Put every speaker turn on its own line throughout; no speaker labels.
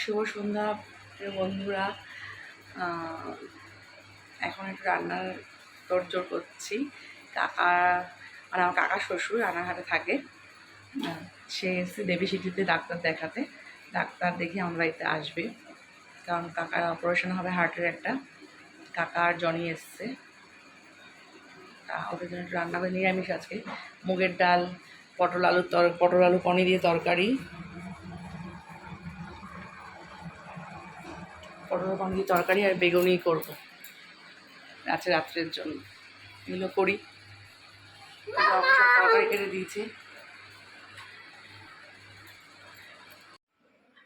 শুভ সন্ধ্যা প্রিয় বন্ধুরা। এখন একটু রান্নার তোড়জোড় করছি। কাকা মানে আমার কাকা শ্বশুর রানাঘাটে থাকে। সে এসে দেবী সিটিতে ডাক্তার দেখাতে। ডাক্তার দেখে আমার বাড়িতে আসবে। কারণ কাকার অপারেশন হবে হার্টের একটা। কাকা আর জনি এসছে। তা ওদের জন্য একটু রান্না করে নিরামিষ আজকে। মুগের ডাল, পটল আলুর তর, পটল আলু পনির দিয়ে তরকারি। পটল পনির তরকারি আর বেগুনি করব। আজকে রাত্রের জন্য। এগুলো করি। তরকারি কেটে দিয়েছি।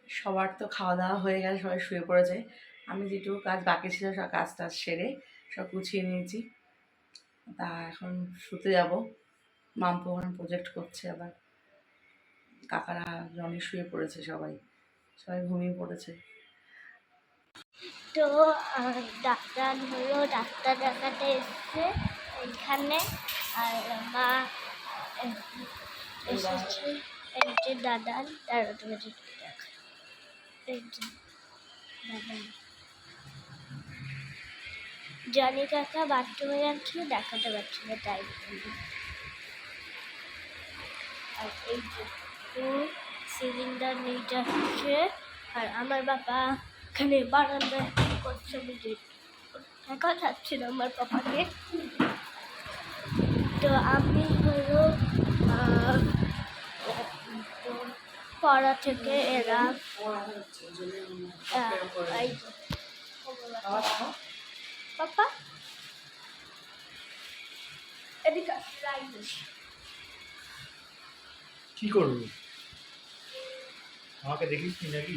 সবার তো খাওয়া দাওয়া হয়ে গেছে সবাই শুয়ে পড়েছে। আমি যেটুকু কাজ বাকি ছিল সব কাজ টাজ সেরে সব গুছিয়ে নিয়েছি। তা এখন শুতে যাব। মাম্পু ওখানে প্রজেক্ট করছে আবার। কাকারা জনে শুয়ে পড়েছে সবাই। সবাই ঘুমিয়ে পড়েছে।
তো ডাক্তার হলো, ডাক্তার দেখাতে এসছে এখানে আর মা এসেছে, এই যে দাদান তার তোমাকে একটু দেখা এই যে যাচ্ছিল দেখাতে পারছিল তাই আর এই যে সিলিন্ডার নিয়ে যাচ্ছে। আর আমার বাবা এখানে বারান্দায় করছে বুঝি আমার পাপাকে তো আমি হলো পড়া থেকে এরা পাপা
কি আমাকে দেখিস নাকি?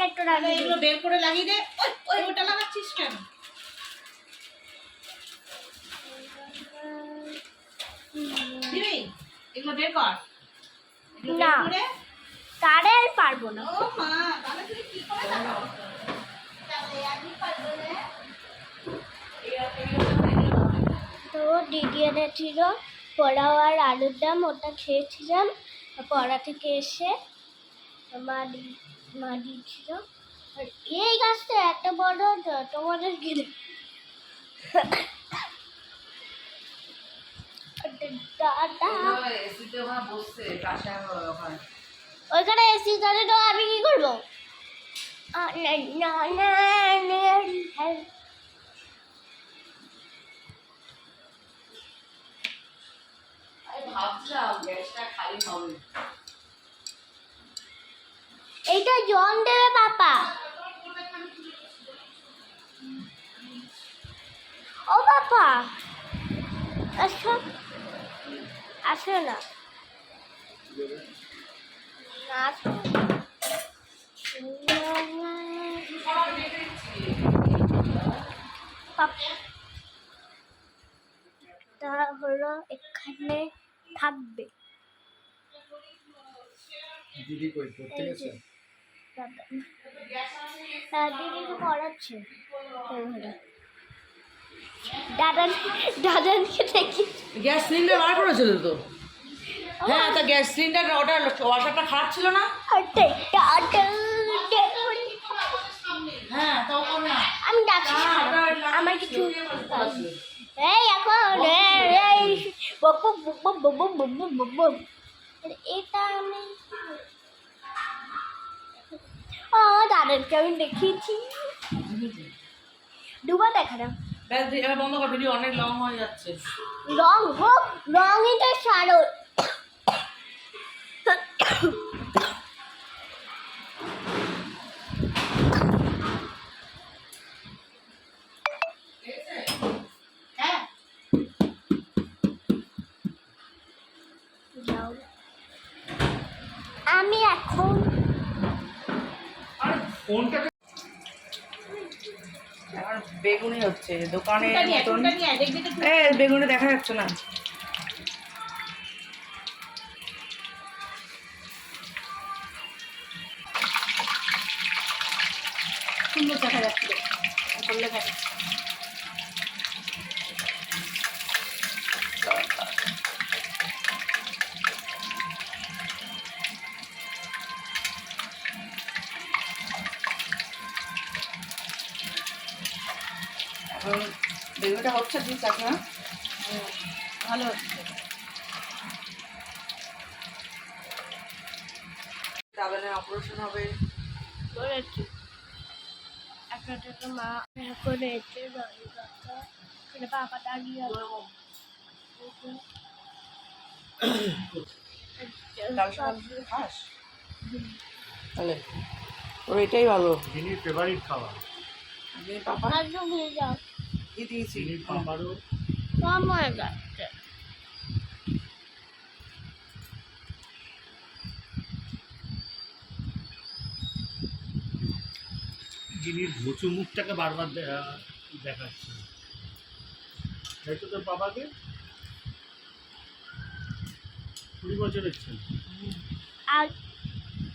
একটু
তাহলে এগুলো বের করে লাগিয়ে দে। ওই ওই ওটা লাগাচ্ছিস কেন? দিবি এগুলো বের কর।
না। তারে আর পারব না।
ও মা তাহলে তুই কি করে লাগাবো তাহলে আমি পারব না
তো দিদি এনেছিল পোড়াও আর আলুর দাম ওটা খেয়েছিলাম। পড়া থেকে এসে দি- মা দিচ্ছিল আর এই গাছটা এত বড় তোমাদের গেলে।
আচ্ছা,
ওইখানে এসি তাহলে তো আমি কি করব?
ভাবছিলাম গ্যাসটা খালি হবে।
এইটা জন দেবে পাপা। ও পাপা। আসো। আসো না। না, তা হলো এখানে থাকবে।
দিদি কই পড়তে গেছে?
দেখি
গ্যাস সিলিন্ডার বার করেছিল তো? হ্যাঁ তা গ্যাস সিলিন্ডার অর্ডার ওয়াশারটা খারাপ ছিল না? হ্যাঁ
আমি কিছু এই এখন এটা আমি তাদেরকে আমি দেখিয়েছি। দুবার
দেখা না ব্যাস বন্ধ কর ভিডিও অনেক লং হয়ে যাচ্ছে।
লং হোক লংই তো
সারল
ফোনটাকে
বেগুনি হচ্ছে দোকানে বেগুনি দেখা যাচ্ছে না। বেগুনিটা হচ্ছে ঠিকঠাক
ভালো হচ্ছে।
অপারেশন হবে।
করেছি। একটা টাকা মা করেছে দড়ি কথা এটা বাবা দাঁড়িয়ে
কাল খাস? তাহলে ওর এটাই ভালো।
ফেভারিট খাবার।
আপনি পাপা?
যাও
কি দিয়েছি।
কম হয়ে
ঘুচু মুখটাকে বারবার দেখাচ্ছে। তাই তো তোর বাবাকে কুড়ি বছরের ছেলে।
আর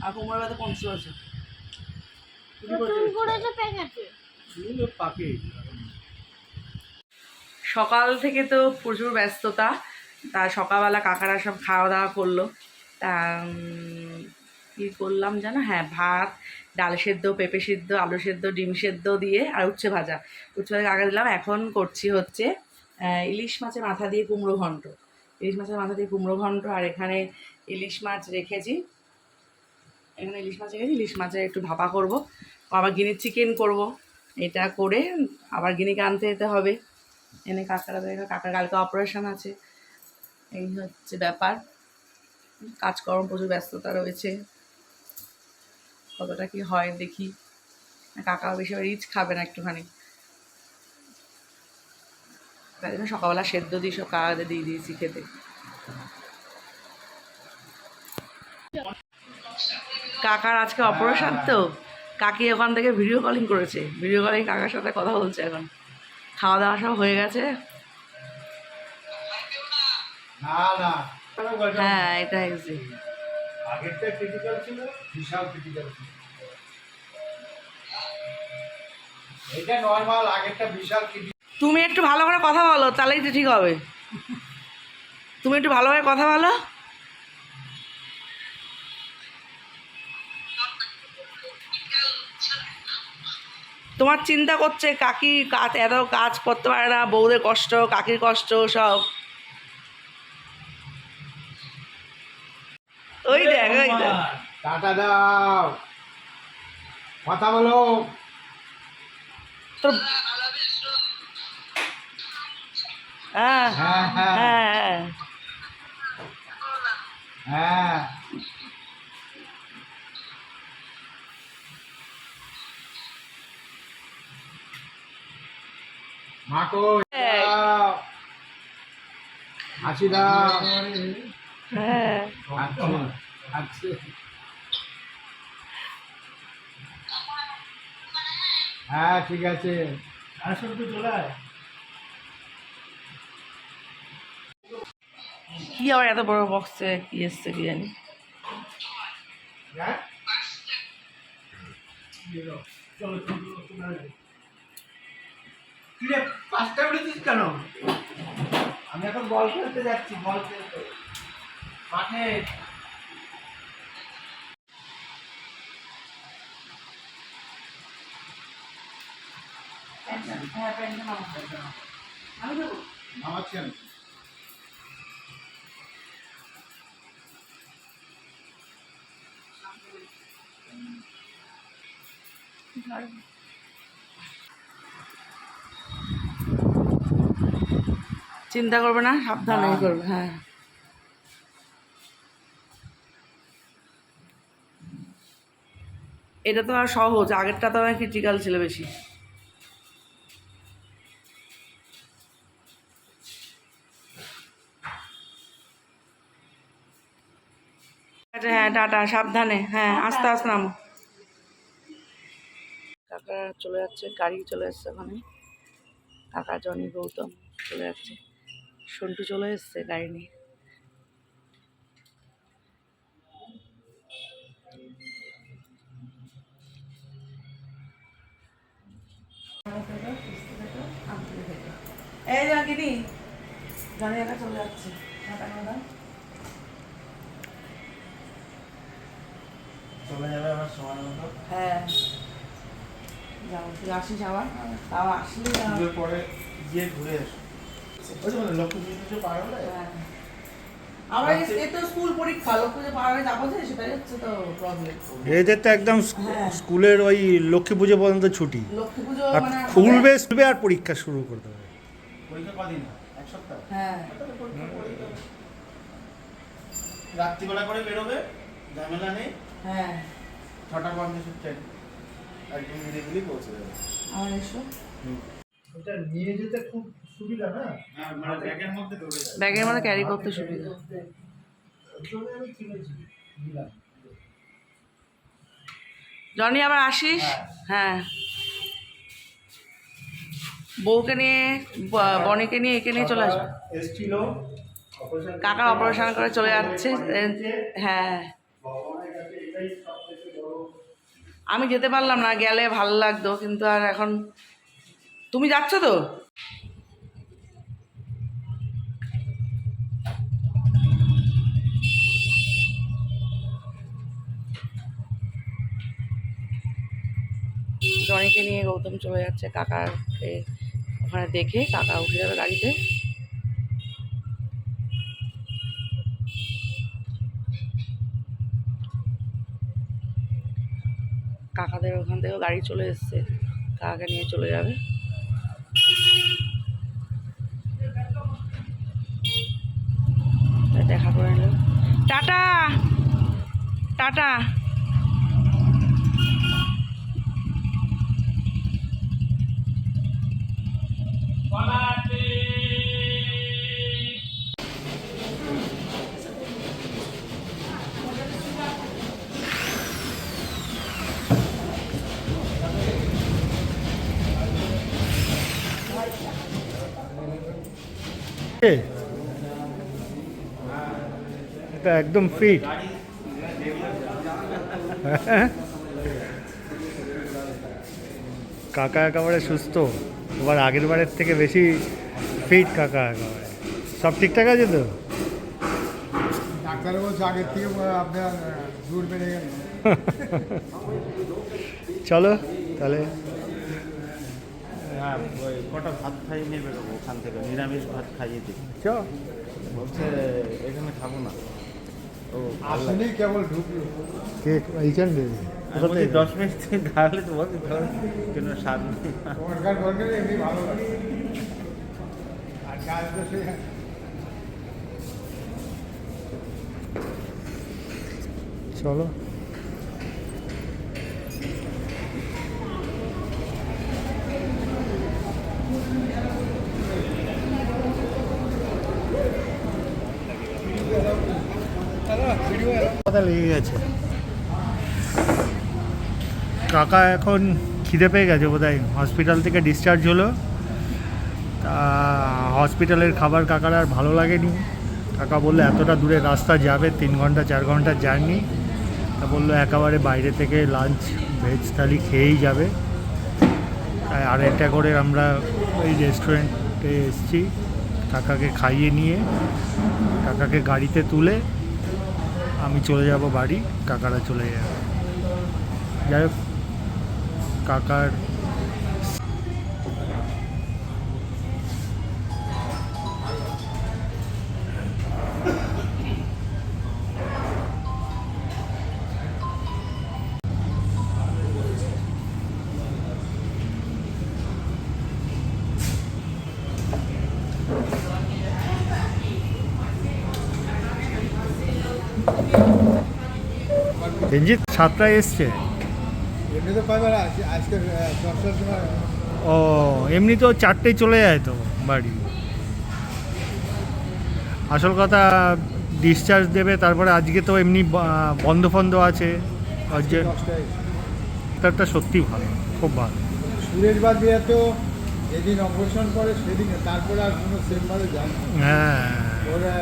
আর কোমর ব্যথা
কুড়ি বছরের পাকে।
সকাল থেকে তো প্রচুর ব্যস্ততা। তা সকালবেলা কাকারা সব খাওয়া দাওয়া করল। তা কী করলাম জানো? হ্যাঁ ভাত, ডাল সেদ্ধ, পেঁপে সেদ্ধ, আলু সেদ্ধ, ডিম সেদ্ধ দিয়ে আর উচ্ছে ভাজা। উচ্ছে ভাজা কাকা দিলাম। এখন করছি হচ্ছে ইলিশ মাছের মাথা দিয়ে কুমড়ো ঘন্ট। ইলিশ মাছের মাথা দিয়ে কুমড়ো ঘন্ট আর এখানে ইলিশ মাছ রেখেছি। এখানে ইলিশ মাছ রেখেছি। ইলিশ মাছের একটু ভাপা করব। আবার গিনির চিকেন করব। এটা করে আবার গিনিকে আনতে যেতে হবে। এনে কাকারা দেখো কাকার কালকে অপারেশন আছে। এই হচ্ছে ব্যাপার। কাজকর্ম প্রচুর ব্যস্ততা রয়েছে। কতটা কি হয় দেখি। কাকা বেশি রিচ খাবে না একটুখানি। তাই জন্য সকালবেলা সেদ্ধ দিয়ে সব কাকাদের দিয়ে দিয়েছি খেতে। কাকার আজকে অপারেশন তো? কাকি ওখান থেকে ভিডিও কলিং করেছে। ভিডিও কলিং কাকার সাথে কথা বলছে এখন। খাওয়া দাওয়া সব হয়ে গেছে? হ্যাঁ এটা এক্সি
আগেরটা ক্রিটিক্যাল ছিল বিশাল ক্রিটিক্যাল ছিল। এটা নর্মাল আগেরটা বিশাল
তুমি একটু ভালো করে কথা বলো তাহলেই তো ঠিক হবে। তুমি একটু ভালোভাবে কথা বলো। তোমার চিন্তা করছে কাকি কাজ এত কাজ করতে পারে না বউদের কষ্ট কাকির কষ্ট সব। ওই দেখ ওই দেখ।
টাটা দাও। কথা বলো।
তোর হ্যাঁ
হ্যাঁ হ্যাঁ। মাকো দাও। হাসি দাও।
হ্যাঁ।
হ্যাঁ ঠিক আছে। আসল তো চলায়
কি আবার এত বড় বক্সে কি এসছে কি জানি?
হ্যাঁ? চলো। কিরে পাঁচটা বেড়েছিস কেন? আমি এখন বল খেলতে যাচ্ছি বল খেলতে। মাঠে নামাচ্ছি আমি।
চিন্তা করবে না সাবধানে
হ্যাঁ।
করবে হ্যাঁ। এটা তো আর সহজ আগেরটা তো অনেক ক্রিটিক্যাল ছিল বেশি। আচ্ছা হ্যাঁ টাটা সাবধানে হ্যাঁ আস্তে আস্তে নামো। কাকা চলে যাচ্ছে গাড়ি চলে যাচ্ছে ওখানে। কাকা জনি গৌতম চলে যাচ্ছে। সন্টু চলে এসছে গাড়ি নিয়ে। এই যা একা চলে যাচ্ছে।
চলে যাবে আমার সময় মতো?
হ্যাঁ। তুই আসিস আবার? তাও আসলে
পরে গিয়ে ঘুরে এসো
এদের তো একদম
হ্যাঁ।
স্কুলের ওই লক্ষ্মী পুজো পর্যন্ত ছুটি।
লক্ষ্মী পুজো
আর
মানে
খুলবে খুলবে আর পরীক্ষা শুরু করতে হবে।
হয়? এক সপ্তাহ?
হ্যাঁ।
রাত্রিবেলা করে বেরোবে ঝামেলা নেই।
হ্যাঁ।
ছটা পঞ্চাশের ট্রেন একদম নিরিবিলি পৌঁছে যাবে।
আমার এসো
এটা নিয়ে যেতে খুব সুবিধা না হ্যাঁ মানে ব্যাগের মধ্যে ধরে যায়।
ব্যাগের মধ্যে ক্যারি করতে সুবিধা। জনি আবার আসিস? হ্যাঁ। বউকে নিয়ে বনিকে নিয়ে একে নিয়ে চলে আসবে?
এসছিল অপারেশন
কাকা অপারেশন করে চলে যাচ্ছে। হ্যাঁ। আমি যেতে পারলাম না গেলে ভালো লাগতো কিন্তু আর এখন তুমি যাচ্ছ তো? জনিকে নিয়ে গৌতম চলে যাচ্ছে কাকাকে ওখানে দেখে, কাকা উঠে যাবে গাড়িতে। কাকাদের ওখান থেকেও গাড়ি চলে এসছে, কাকাকে নিয়ে চলে যাবে। দেখা করে নিল টাটা! টাটা!
এটা একদম ফিট কাকা একেবারে সুস্থ। এবার আগের বারের থেকে বেশি ফিট কাকা একেবারে। সব ঠিকঠাক আছে তো? চলো তাহলে
হ্যাঁ ওই কটা ভাত খাইয়ে নিয়ে বেরোবো ওখান থেকে নিরামিষ ভাত খাইয়ে দিই।
চ।
বলছে এখানে খাব না। ও
আসলেই কেবল ঢুকলো।
কে এইখান থেকে?
দশ মিনিট থেকে খাওয়ালে তো বলছি কোনো স্বাদ নেই।
দরকার দরকার এমনি ভালো লাগে। আর কাজ তো
চলো। কথা লেগে গেছে। কাকা এখন খিদে পেয়ে গেছে বোধহয়। হসপিটাল থেকে ডিসচার্জ হলো। তা হসপিটালের খাবার কাকার আর ভালো লাগেনি। কাকা বলল, এতটা দূরে রাস্তা যাবে, তিন ঘণ্টা, চার ঘণ্টা জার্নি। তা বলল, একেবারে বাইরে থেকে লাঞ্চ ভেজ থালি খেয়েই যাবে। তাই আড়াইটা করে আমরা ওই রেস্টুরেন্টে এসেছি। কাকাকে খাইয়ে নিয়ে, কাকাকে গাড়িতে তুলে আমি চলে যাব বাড়ি কাকারা চলে যাবে। যাই হোক কাকার রঞ্জিত সাতটায় এসছে। ও এমনি তো চারটেই চলে যায় তো বাড়ি। আসল কথা ডিসচার্জ দেবে তারপরে আজকে তো এমনি বন্ধ ফন্ধ আছে। যে ডাক্তারটা সত্যি ভালো খুব ভালো।
সুরেশ বাদিয়া তো যেদিন অপারেশন করে সেদিন তারপরে আর কোনো চেম্বারে যায়
হ্যাঁ।
ওরা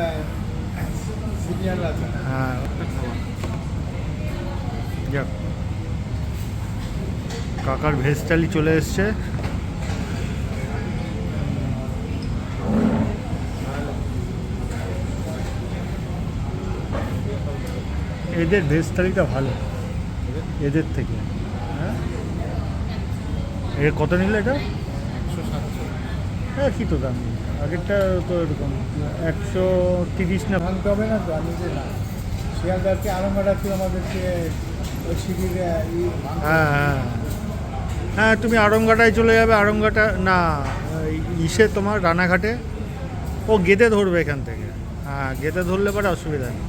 সিনিয়র আছে।
হ্যাঁ। যাক। কাকার ভেজটালি চলে এসছে। এদের ভেজটালিটা ভালো। এদের থেকে। হ্যাঁ? এর কত নিল এটা? হ্যাঁ কি তো দাম আগেরটা তো এরকম। একশো তিরিশ না।
ভাঙতে হবে না তো, আমি যে না। শিয়ালদারকে ছিল আমাদেরকে
হ্যাঁ হ্যাঁ। হ্যাঁ তুমি আড়ংঘাটায় চলে যাবে আড়ংঘাটা না ইসে তোমার রানাঘাটে। ও গেদে ধরবে এখান থেকে। হ্যাঁ গেদে ধরলে পরে অসুবিধা নেই।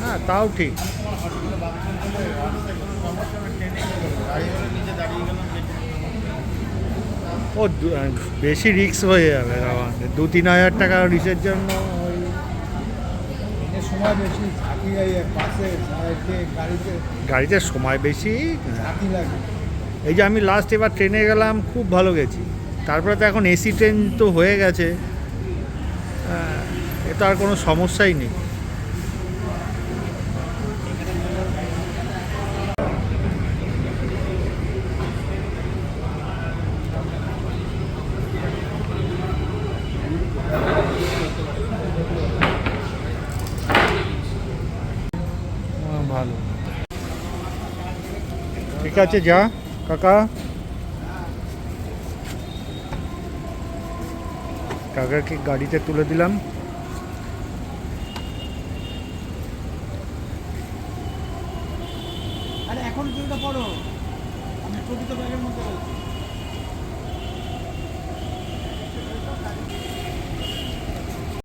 হ্যাঁ তাও ঠিক। ও বেশি রিস্ক হয়ে যাবে দু তিন হাজার টাকা রিসের জন্য।
সময় বেশি ঝাঁকি লাগে বাসে গাড়িতে
গাড়িতে সময় বেশি?
ঝাঁকি লাগে।
এই যে আমি লাস্ট এবার ট্রেনে গেলাম খুব ভালো গেছি। তারপরে তো এখন এসি ট্রেন তো হয়ে গেছে। এটা আর কোনো সমস্যাই নেই। আছে যা কাকা। কাকাকে গাড়িতে তুলে দিলাম।